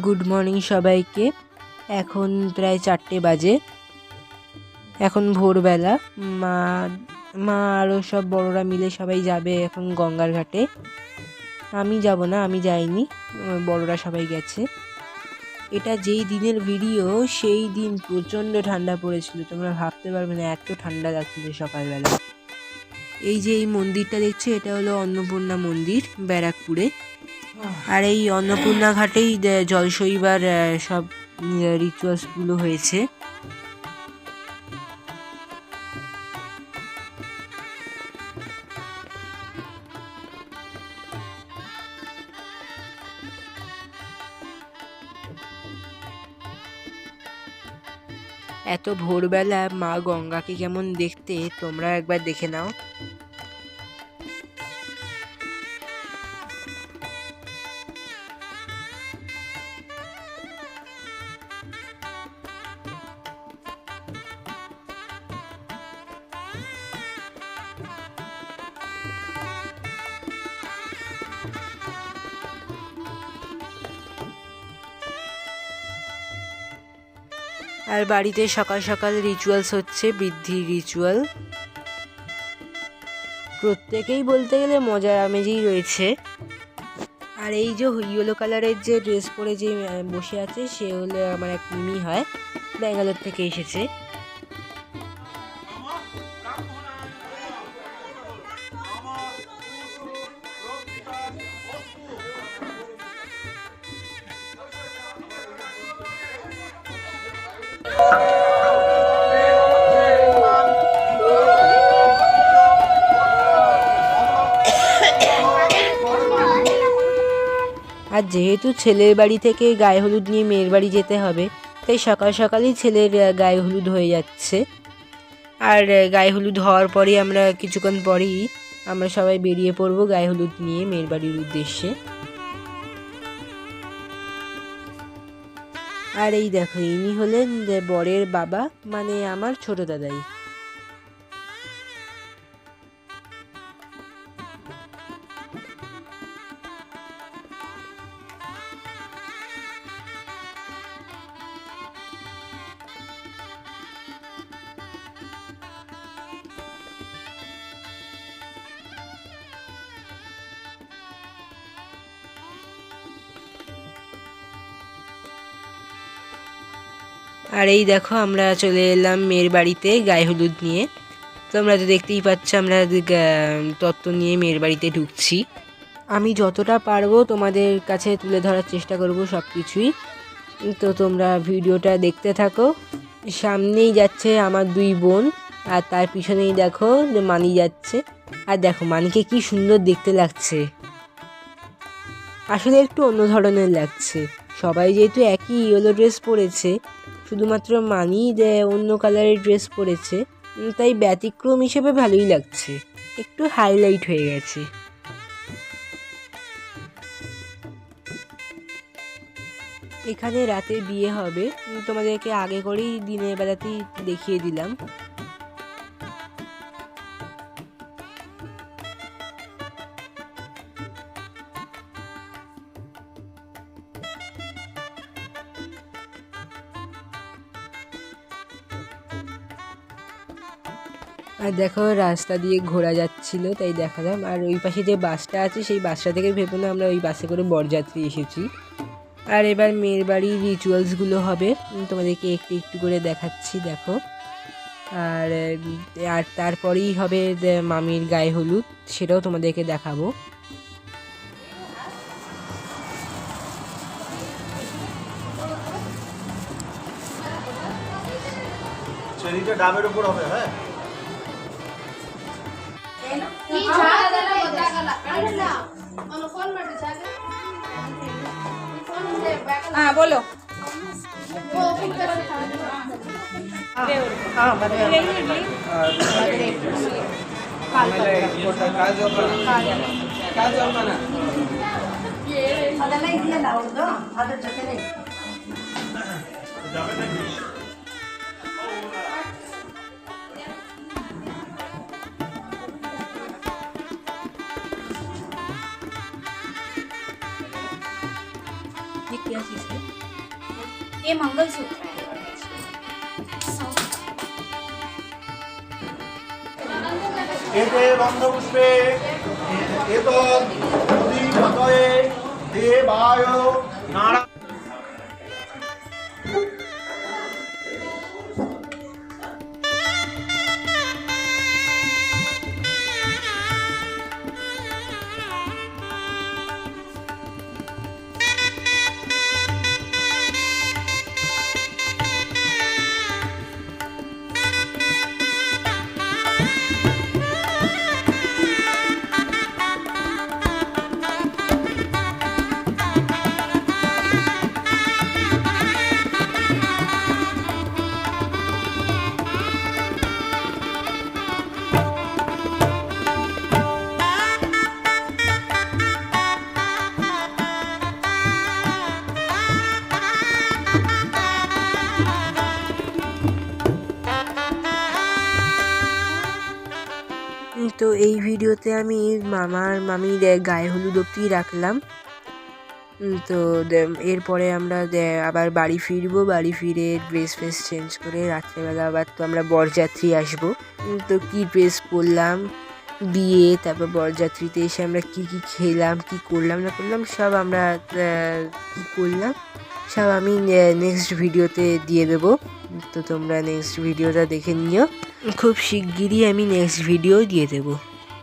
Good morning সবাইকে। এখন প্রায় চারটে বাজে। এখন ভোরবেলা। মা মা আরও সব বড়রা মিলে সবাই যাবে এখন গঙ্গার ঘাটে। আমি যাব না, আমি যাইনি। বড়রা সবাই গেছে। এটা যেই দিনের ভিডিও, সেই দিন প্রচণ্ড ঠান্ডা পড়েছিল। তোমরা ভাবতে পারবে না, এত ঠান্ডা লাগছিল সকালবেলা। এই যে এই মন্দিরটা দেখছ, এটা হলো অন্নপূর্ণা মন্দির, ব্যারাকপুরে। আর এই অন্নপূর্ণা ঘাটেই দে- জল শৈবার আহ, সব রিচুয়ালসগুলো হয়েছে। এত ভোরবেলা মা গঙ্গাকে কেমন দেখতে তোমরা একবার দেখে নাও। আর বাড়িতে সকাল সকাল রিচুয়ালস হচ্ছে, বৃদ্ধি রিচুয়াল প্রত্যেকেই বলতে গেলে মজার আমেজেই রয়েছে। আর এই যে ইয়েলো কালারের যে ড্রেস পরে যে বসে আছে, সে হলে আমার এক মিমি হয়, ব্যাঙ্গালোর থেকে এসেছে। আর যেহেতু ছেলের বাড়ি থেকে গায়ে হলুদ নিয়ে মেয়ের বাড়ি যেতে হবে, তাই সকাল সকালই ছেলের গায়ে হলুদ হয়ে যাচ্ছে। আর গায়ে হলুদ হওয়ার পরেই আমরা কিছুক্ষণ পরেই আমরা সবাই বেরিয়ে পড়ব গায়ে হলুদ নিয়ে মেয়ের বাড়ির উদ্দেশ্যে। আর এই দেখো ইনি হলেন বরের বাবা মানে আমার ছোট দাদাই। আর এই দেখো, আমরা চলে এলাম মেয়ের বাড়িতে গায়ে হলুদ নিয়ে। তোমরা তো দেখতেই পাচ্ছ, আমরা তত্ত্ব নিয়ে মেয়ের বাড়িতে ঢুকছি। আমি যতটা পারব তোমাদের কাছে তুলে ধরার চেষ্টা করব সব কিছুই তো তোমরা ভিডিওটা দেখতে থাকো। সামনেই যাচ্ছে আমার দুই বোন, আর তার পিছনেই দেখো যে মানি যাচ্ছে। আর দেখো, মানিকে কি সুন্দর দেখতে লাগছে। আসলে একটু অন্য ধরনের লাগছে। সবাই যেহেতু একই ইয়েলো ড্রেস পরেছে শুধুমাত্র মানি দেয় অন্য কালারের ড্রেস পরেছে তাই ব্যতিক্রম হিসেবে ভালোই লাগছে। একটু হাইলাইট হয়ে গেছে। এখানে রাতে বিয়ে হবে তোমাদেরকে আগে করেই দিনের বেলাতেই দেখিয়ে দিলাম। আর দেখো, রাস্তা দিয়ে ঘোরা যাচ্ছিল, তাই দেখালাম। আর ওই পাশে যে বাসটা আছে, সেই বাসটা থেকে ভেবে না আমরা ওই বাসে করে বরযাত্রী এসেছি। আর এবার মেয়ের বাড়ির রিচুয়ালসগুলো হবে। তোমাদেরকে একটু একটু করে দেখাচ্ছি, দেখো। আর আর তারপরেই হবে মামির গায়ে হলুদ, সেটাও তোমাদেরকে দেখাবো। ডাবের উপর হবে হ্যাঁ? ಹಾ ಬೋಲೋ ಅದೆಲ್ಲ ಇದೆಯಲ್ಲ ಅವ್ರದ್ದು ಅದ್ರ ಜೊತೆನೆ એ મંગલસૂત્ર এতে বন্ধপুষ্পে এত দেবায় নারা ভিডিওতে আমি মামার মামির গায়ে হলুদ অব্দি রাখলাম। তো এরপরে আমরা আবার বাড়ি ফিরবো। বাড়ি ফিরে ড্রেস ফ্রেস চেঞ্জ করে রাত্রেবেলা আবার তো আমরা বরযাত্রী আসব। তো কি ড্রেস পরলাম? বিয়ে, তারপর বরযাত্রীতে এসে আমরা কি কি খেলাম, কি করলাম, না করলাম, সব আমরা কি করলাম, সব আমি নেক্সট ভিডিওতে দিয়ে দেবো। তো তোমরা নেক্সট ভিডিওটা দেখে নিও। খুব শিগগিরই আমি নেক্সট ভিডিও দিয়ে দেবো।